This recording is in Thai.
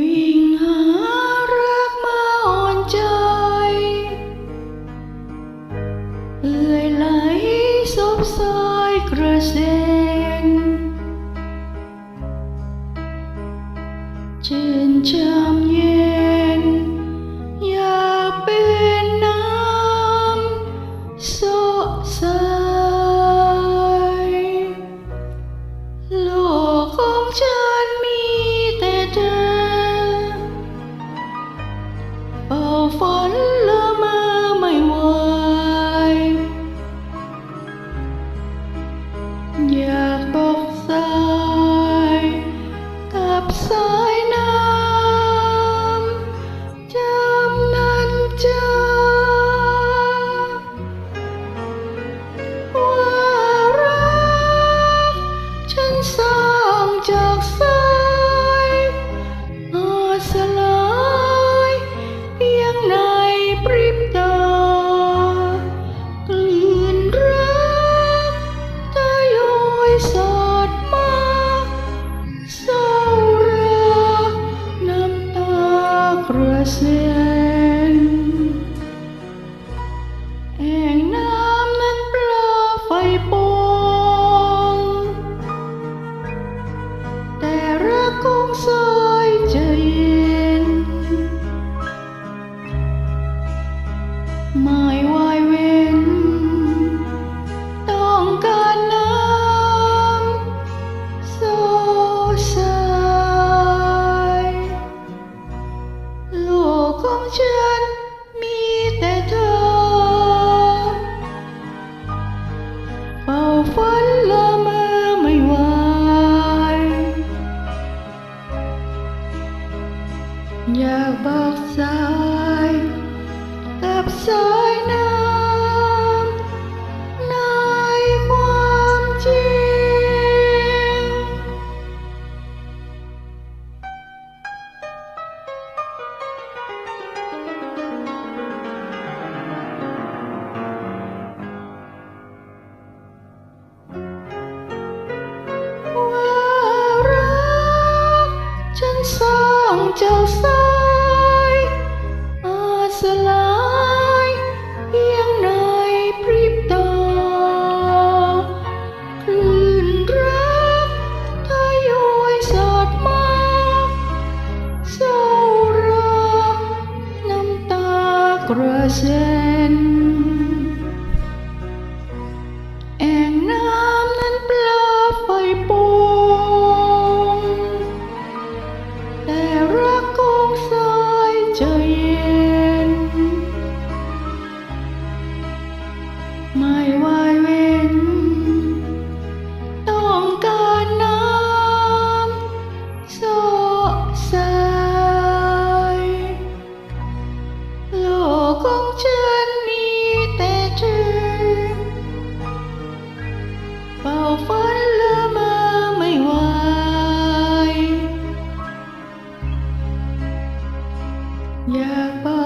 Quyền hát rác mơ hồn trời. Người lấy xốp soi Krasden Trên trăm như Yeah. Russia เจ้าสายอาสลายเอียงในพริบตาคลื่นรักทยอยสัดมาเศร้ารักน้ำตากระเซ็น ไม่วายเว้น ต้องการน้ำโซสาโลกของฉันมีแต่เธอเป่าฝันลืมาไม่วายอยากเป่